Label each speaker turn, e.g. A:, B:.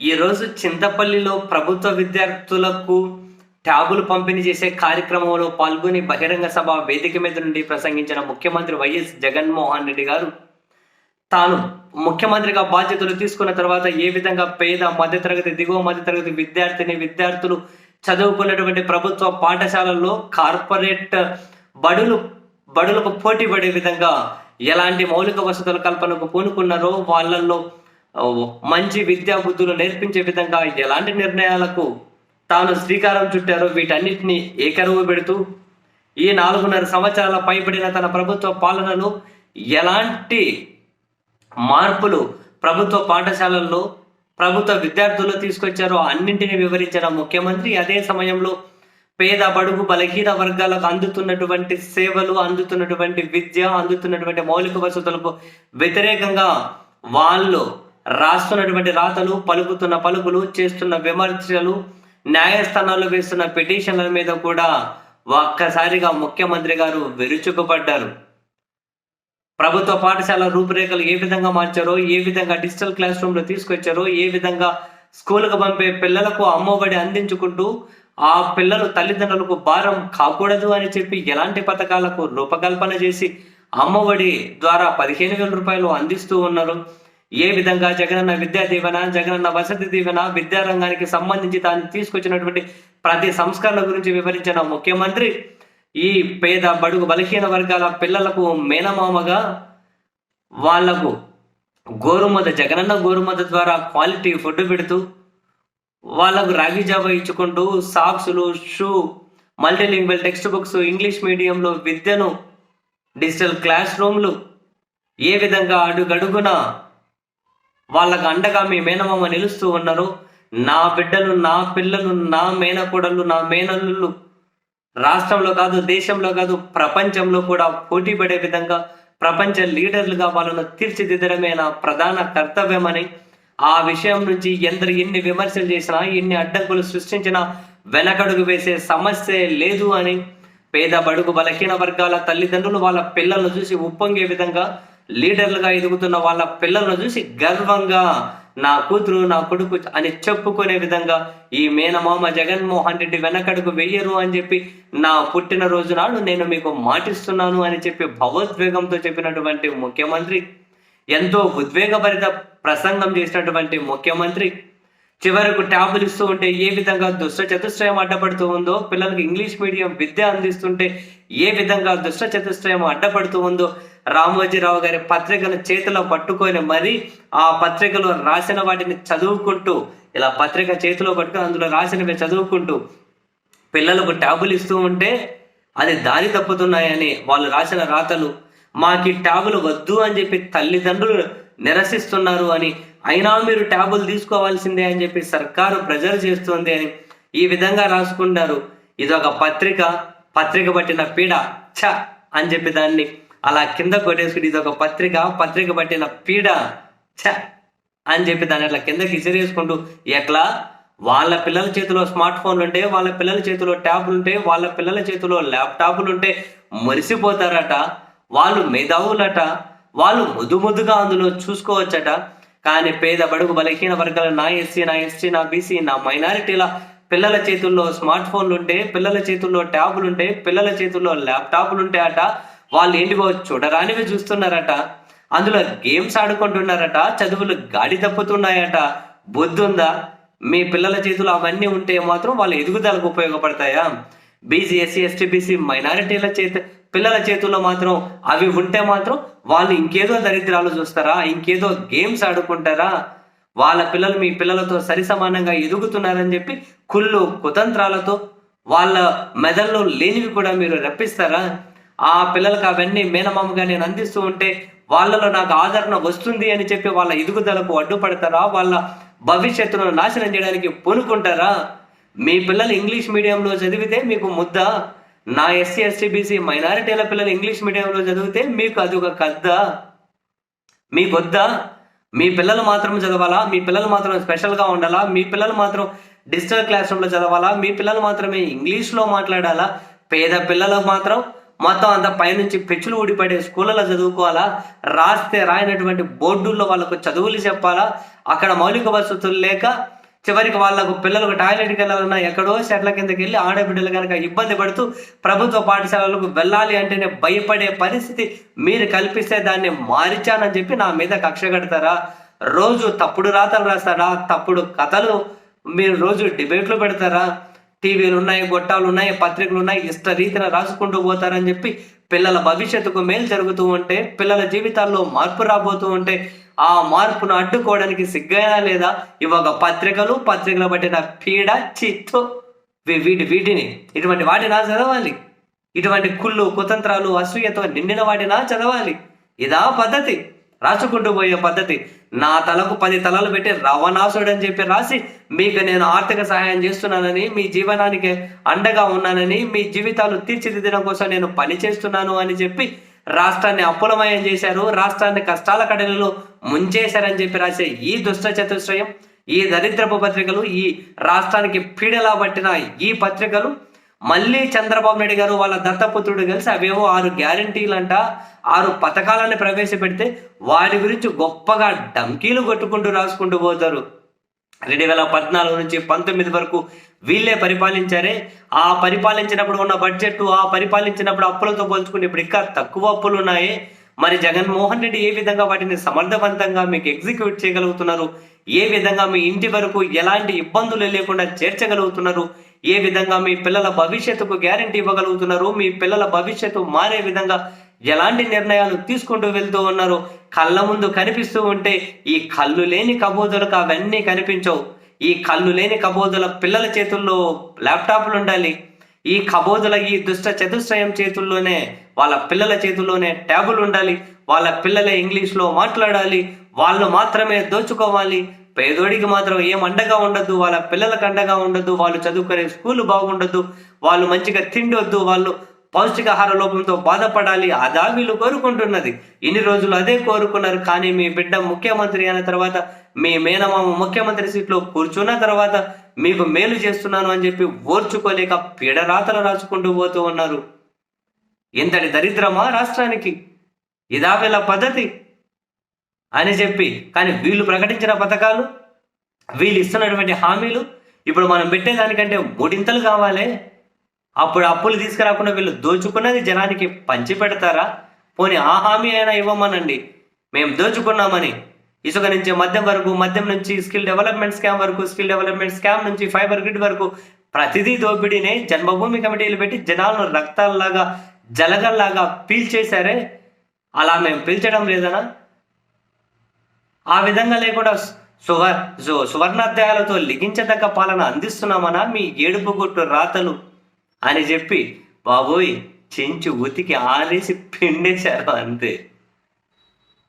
A: ఈరోజు చింతపల్లిలో ప్రభుత్వ విద్యార్థులకు ట్యాబులు పంపిణీ చేసే కార్యక్రమంలో పాల్గొని బహిరంగ సభ వేదిక మీద నుండి ప్రసంగించిన ముఖ్యమంత్రి వైఎస్ జగన్మోహన్ రెడ్డి గారు తాను ముఖ్యమంత్రిగా బాధ్యతలు తీసుకున్న తర్వాత ఏ విధంగా పేద మధ్యతరగతి దిగువ మధ్యతరగతి విద్యార్థిని విద్యార్థులు చదువుకున్నటువంటి ప్రభుత్వ పాఠశాలల్లో కార్పొరేట్ బడులు బడులకు పోటీ పడే విధంగా ఎలాంటి మౌలిక వసతుల కల్పనకు పూనుకున్నారో వాళ్ళల్లో మంచి విద్యా బుద్ధులు నేర్పించే విధంగా ఎలాంటి నిర్ణయాలకు తాను శ్రీకారం చుట్టారో వీటన్నిటిని ఏకరువు పెడుతూ ఈ నాలుగున్నర సంవత్సరాల పైబడిన తన ప్రభుత్వ పాలనలో ఎలాంటి మార్పులు ప్రభుత్వ పాఠశాలల్లో ప్రభుత్వ విద్యార్థులు తీసుకొచ్చారో అన్నింటినీ వివరించిన ముఖ్యమంత్రి అదే సమయంలో పేద బడుగు బలహీన వర్గాలకు అందుతున్నటువంటి సేవలు అందుతున్నటువంటి విద్య అందుతున్నటువంటి మౌలిక వసతులకు వ్యతిరేకంగా వాళ్ళు రాస్తున్నటువంటి రాతలు పలుకుతున్న పలుకులు చేస్తున్న విమర్శలు న్యాయస్థానాల్లో వేస్తున్న పిటిషన్ల మీద కూడా ఒక్కసారిగా ముఖ్యమంత్రి గారు విరుచుకుపడ్డారు. ప్రభుత్వ పాఠశాల రూపురేఖలు ఏ విధంగా మార్చారో ఏ విధంగా డిజిటల్ క్లాస్ రూమ్లో తీసుకొచ్చారో ఏ విధంగా స్కూల్కి పంపే పిల్లలకు అమ్మఒడి అందించుకుంటూ ఆ పిల్లలు తల్లిదండ్రులకు భారం కాకూడదు అని చెప్పి ఎలాంటి పథకాలకు రూపకల్పన చేసి అమ్మఒడి ద్వారా పదిహేను వేల రూపాయలు అందిస్తూ ఉన్నారు. ఏ విధంగా జగనన్న విద్యా దీవెన జగనన్న వసతి దీవెన విద్యారంగానికి సంబంధించి తాను తీసుకొచ్చినటువంటి ప్రతి సంస్కరణ గురించి వివరించిన ముఖ్యమంత్రి ఈ పేద బడుగు బలహీన వర్గాల పిల్లలకు మేనమామగా వాళ్ళకు గోరుమద జగనన్న గోరుమద ద్వారా క్వాలిటీ ఫుడ్ పెడుతూ వాళ్ళకు రాగి జావ ఇచ్చుకుంటూ సాక్సులు shoe multilingual text books English మీడియంలో విద్యను డిజిటల్ క్లాస్ రూమ్లు ఏ విధంగా అడుగడుగున వాళ్ళకు అండగా మీ మేనమామ నిలుస్తూ ఉన్నారు. నా బిడ్డలు నా పిల్లలు నా మేనకోడళ్ళు నా మేనల్లుళ్ళు రాష్ట్రంలో కాదు దేశంలో కాదు ప్రపంచంలో కూడా పోటీ పడే విధంగా ప్రపంచ లీడర్లుగా వాళ్ళను తీర్చిదిద్దడమే నా ప్రధాన కర్తవ్యమని ఆ విషయం నుంచి ఎందరు ఎన్ని విమర్శలు చేసినా ఎన్ని అడ్డంకులు సృష్టించినా వెనకడుగు వేసే సమస్య లేదు అని పేద బడుగు బలహీన వర్గాల తల్లిదండ్రులు వాళ్ళ పిల్లలను చూసి ఉప్పొంగే విధంగా లీడర్లుగా ఎదుగుతున్న వాళ్ళ పిల్లలను చూసి గర్వంగా నా కూతురు నా కొడుకు అని చెప్పుకునే విధంగా ఈ మేనమామ జగన్మోహన్ రెడ్డి వెనకడుగు వెయ్యరు అని చెప్పి నా పుట్టినరోజు నాడు నేను మీకు మాటిస్తున్నాను అని చెప్పి భవోద్వేగంతో చెప్పినటువంటి ముఖ్యమంత్రి ఎంతో ఉద్వేగభరిత ప్రసంగం చేసినటువంటి ముఖ్యమంత్రి చివరకు ట్యాబులు ఇస్తూ ఉంటే ఏ విధంగా దుష్ట చతుష్టయం అడ్డపడుతూ ఉందో పిల్లలకు ఇంగ్లీష్ మీడియం విద్య అందిస్తుంటే ఏ విధంగా దుష్ట చతుష్టయం అడ్డపడుతూ ఉందో రామోజీరావు గారి పత్రికను చేతిలో పట్టుకొని మరి ఆ పత్రికలో రాసిన వాటిని చదువుకుంటూ ఇలా పత్రిక చేతిలో పట్టుకొని అందులో రాసినవి చదువుకుంటూ పిల్లలకు ట్యాబులు ఇస్తూ ఉంటే అది దారి తప్పుతున్నాయని వాళ్ళు రాసిన రాతలు మాకు ట్యాబులు వద్దు అని చెప్పి తల్లిదండ్రులు నిరసిస్తున్నారు అని అయినా మీరు ట్యాబులు తీసుకోవాల్సిందే అని చెప్పి సర్కారు ప్రెజర్ చేస్తుంది అని ఈ విధంగా రాసుకుంటారు. ఇది ఒక పత్రిక పత్రిక పట్టిన పీడ. ఛ! అని చెప్పి దాన్ని అలా కింద కొట్టేసుకుని ఇది ఒక పత్రిక పత్రిక పట్టిన పీడ. ఛ! అని చెప్పి దాన్ని అట్లా కిందకి ఇసిరేసుకుంటూ ఎట్లా? వాళ్ళ పిల్లల చేతిలో స్మార్ట్ ఫోన్లు ఉంటే వాళ్ళ పిల్లల చేతిలో ట్యాబ్లు ఉంటే వాళ్ళ పిల్లల చేతిలో ల్యాప్టాప్లు ఉంటే మురిసిపోతారట. వాళ్ళు మేధావులట. వాళ్ళు ముద్దు అందులో చూసుకోవచ్చట. కానీ పేద బడుగు బలహీన వర్గాల నా ఎస్సీ నా ఎస్టీ నా బీసీ నా మైనారిటీల పిల్లల చేతుల్లో స్మార్ట్ ఫోన్లు ఉంటే పిల్లల చేతుల్లో ట్యాబులు ఉంటే పిల్లల చేతుల్లో ల్యాప్టాప్లు ఉంటే అట వాళ్ళు ఏంటివో చూడరానివి చూస్తున్నారట. అందులో గేమ్స్ ఆడుకుంటున్నారట చదువులు గాడి తప్పుతున్నాయట. బొద్దుందా మీ పిల్లల చేతులు అవన్నీ ఉంటే మాత్రం వాళ్ళ ఎదుగుదలకు ఉపయోగపడతాయా? బీసీ ఎస్సీ ఎస్టీ బీసీ మైనారిటీల చేతి పిల్లల చేతుల్లో మాత్రం అవి ఉంటే మాత్రం వాళ్ళు ఇంకేదో దరిద్రాలు చూస్తారా? ఇంకేదో గేమ్స్ ఆడుకుంటారా? వాళ్ళ పిల్లలు మీ పిల్లలతో సరి సమానంగా ఎదుగుతున్నారని చెప్పి కుళ్ళు కుతంత్రాలతో వాళ్ళ మెదల్లో లేనివి కూడా మీరు రప్పిస్తారా? ఆ పిల్లలకు అవన్నీ మేనమామగా నేను అందిస్తూ ఉంటే వాళ్ళలో నాకు ఆదరణ వస్తుంది అని చెప్పి వాళ్ళ ఎదుగుదలకు అడ్డుపడతారా? వాళ్ళ భవిష్యత్తును నాశనం చేయడానికి పూనుకుంటారా? మీ పిల్లలు ఇంగ్లీష్ మీడియంలో చదివితే మీకు ముద్ద. నా ఎస్సీ ఎస్టీ బీసీ మైనారిటీల పిల్లలు ఇంగ్లీష్ మీడియంలో చదివితే మీకు అది ఒక కద్ద. మీకొద్దా? మీ పిల్లలు మాత్రం చదవాలా? మీ పిల్లలు మాత్రం స్పెషల్గా ఉండాలా? మీ పిల్లలు మాత్రం డిజిటల్ క్లాస్ రూమ్లో చదవాలా? మీ పిల్లలు మాత్రమే ఇంగ్లీష్లో మాట్లాడాలా? పేద పిల్లలకు మాత్రం మొత్తం అంత పైనుంచి పెచ్చులు ఊడిపడే స్కూళ్ళలో చదువుకోవాలా? రాస్తే రాయనటువంటి బోర్డుల్లో వాళ్ళకు చదువులు చెప్పాలా? అక్కడ మౌలిక వసతులు లేక చివరికి వాళ్ళకు పిల్లలకు టాయిలెట్కి వెళ్ళాలన్నా ఎక్కడో చెట్ల కిందకి వెళ్ళి ఆడబిడ్డలు కనుక ఇబ్బంది పడుతూ ప్రభుత్వ పాఠశాలలకు వెళ్ళాలి అంటేనే భయపడే పరిస్థితి మీరు కల్పిస్తే దాన్ని మారిచానని చెప్పి నా మీద కక్ష కడతారా? రోజు తప్పుడు రాతలు రాస్తారా? తప్పుడు కథలు మీరు రోజు డిబేట్లు పెడతారా? టీవీలు ఉన్నాయి గొట్టాలు ఉన్నాయి పత్రికలు ఉన్నాయి ఇష్ట రీతిన రాసుకుంటూ పోతారని చెప్పి పిల్లల భవిష్యత్తుకు మేలు జరుగుతూ ఉంటే పిల్లల జీవితాల్లో మార్పు రాబోతూ ఉంటే ఆ మార్పును అడ్డుకోవడానికి సిగ్గైనా లేదా? ఇవ్వగ పత్రికలు పత్రికలు పట్టిన పీడ చిత్తు వీటి వీటిని. ఇటువంటి వాటినా చదవాలి. ఇటువంటి కుళ్ళు కుతంత్రాలు అసూయతో నిండిన వాటినా చదవాలి. ఇదా పద్ధతి. రాసుకుంటూ పోయే పద్ధతి. నా తలకు పది తలలు పెట్టి రవణాసుడు అని చెప్పి రాసి మీకు నేను ఆర్థిక సహాయం చేస్తున్నానని మీ జీవనానికి అండగా ఉన్నానని మీ జీవితాలు తీర్చిదిద్దడం కోసం నేను పని చేస్తున్నాను అని చెప్పి రాష్ట్రాన్ని అప్పులమయం చేశారు. రాష్ట్రాన్ని కష్టాల కడలలో ముంచేశారని చెప్పి రాసే ఈ దుష్ట చతుశ్రయం ఈ దరిద్రపు పత్రికలు ఈ రాష్ట్రానికి పీడలా పట్టిన ఈ పత్రికలు మళ్ళీ చంద్రబాబు నాయుడు గారు వాళ్ళ దత్తపుత్రుడు కలిసి అవేవో ఆరు గ్యారంటీలంట ఆరు పథకాలను ప్రవేశపెడితే వాటి గురించి గొప్పగా డంకీలు కొట్టుకుంటూ రాసుకుంటూ పోతారు. రెండు వేల పద్నాలుగు నుంచి పంతొమ్మిది వరకు వీళ్ళే పరిపాలించారే. ఆ పరిపాలించినప్పుడు ఉన్న బడ్జెట్ ఆ పరిపాలించినప్పుడు అప్పులతో పోల్చుకుని ఇప్పుడు ఇంకా తక్కువ అప్పులు ఉన్నాయి మరి జగన్మోహన్ రెడ్డి ఏ విధంగా వాటిని సమర్థవంతంగా మీకు ఎగ్జిక్యూట్ చేయగలుగుతున్నారు? ఏ విధంగా మీ ఇంటి వరకు ఎలాంటి ఇబ్బందులు లేకుండా చేర్చగలుగుతున్నారు? ఏ విధంగా మీ పిల్లల భవిష్యత్తుకు గ్యారంటీ ఇవ్వగలుగుతున్నారు? మీ పిల్లల భవిష్యత్తు మారే విధంగా ఎలాంటి నిర్ణయాలు తీసుకుంటూ వెళ్తూ ఉన్నారు? కళ్ళ ముందు కనిపిస్తూ ఉంటే ఈ కళ్ళు లేని కబోదులకు అవన్నీ కనిపించవు. ఈ కళ్ళు లేని కబోదుల పిల్లల చేతుల్లో ల్యాప్టాప్లు ఉండాలి. ఈ కబోదుల ఈ దుష్ట చతుశ్రయం చేతుల్లోనే వాళ్ళ పిల్లల చేతుల్లోనే ట్యాబులు ఉండాలి. వాళ్ళ పిల్లలే ఇంగ్లీష్లో మాట్లాడాలి. వాళ్ళు మాత్రమే దోచుకోవాలి. పేదోడికి మాత్రం ఏం అండగా ఉండదు వాళ్ళ పిల్లలకు అండగా ఉండదు వాళ్ళు చదువుకునే స్కూల్ బాగుండదు వాళ్ళు మంచిగా తిండి వద్దు వాళ్ళు పౌష్టికాహార లోపంతో బాధపడాలి. అదా వీళ్ళు కోరుకుంటున్నది. ఇన్ని రోజులు అదే కోరుకున్నారు. కానీ మీ బిడ్డ ముఖ్యమంత్రి అయిన తర్వాత మీ మేనమామ ముఖ్యమంత్రి సీట్లో కూర్చున్న తర్వాత మీకు మేలు చేస్తున్నాను అని చెప్పి ఓర్చుకోలేక పీడరాతలు రాసుకుంటూ పోతూ ఉన్నారు. ఇంతటి దరిద్రమా రాష్ట్రానికి? ఇదా వీళ్ళ పద్ధతి? అని చెప్పి కానీ వీళ్ళు ప్రకటించిన పథకాలు వీళ్ళు ఇస్తున్నటువంటి హామీలు ఇప్పుడు మనం పెట్టేదానికంటే మూడింతలు కావాలి? అప్పుడు అప్పులు తీసుకురాకుండా వీళ్ళు దోచుకున్నది జనానికి పంచి పెడతారా పోనీ ఆ హామీ అయినా ఇవ్వమనండి. మేము దోచుకున్నామని. ఇసుక నుంచి మద్యం వరకు మద్యం నుంచి స్కిల్ డెవలప్మెంట్ స్కామ్ వరకు స్కిల్ డెవలప్మెంట్ స్కామ్ నుంచి ఫైబర్ గ్రిడ్ వరకు ప్రతిదీ దోపిడీనే జన్మభూమి కమిటీలు పెట్టి జనాలను రక్తాల్లాగా జలగల్లాగా పీల్చేశారే. అలా మేము పీల్చడం లేదనా? ఆ విధంగా లేకుండా సువ సువర్ణాధ్యాయాలతో లిఖించదగ్గ పాలన అందిస్తున్నామనా మీ ఏడుపు గుట్టు రాతలు? అని చెప్పి బాబోయ్ చెంచి ఉతికి ఆరేసి పిండేశారు అంతే.